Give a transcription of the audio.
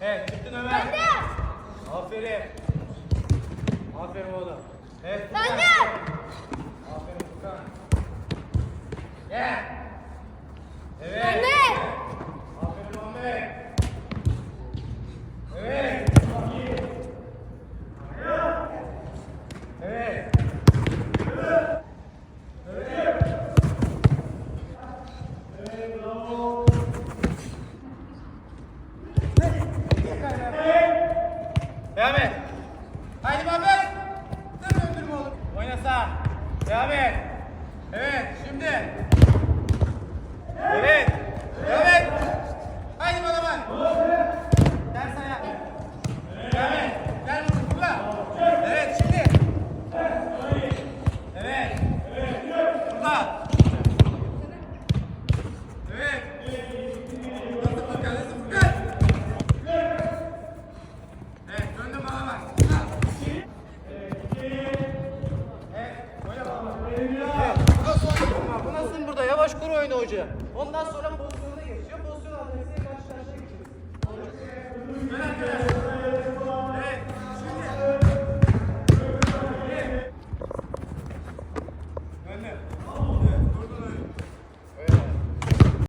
Evet çıktın Ömer. Ben de. Aferin. Aferin oğlum. Evet. Ben de. Aferin Furkan. Gel. Evet. Ben de. Aferin Muhammed. Evet. Evet. Devam et. Haydi Muhammed. Dur döndürme oğlum. Sağ. Devam et. Evet şimdi. Evet. Devam et. Haydi bana bak. Ters ayak. Devam et. Gel bunu fırla. Evet şimdi. Evet. Fırla. Evet. Nasıl Furkan? Nasıl Furkan? Evet, döndüm bana bak. Ha. Evet, oyna baba. Evet, bu nasıl oyun? Bu nasıl burada? Yavaş kur oyunu hoca. Ondan sonra bu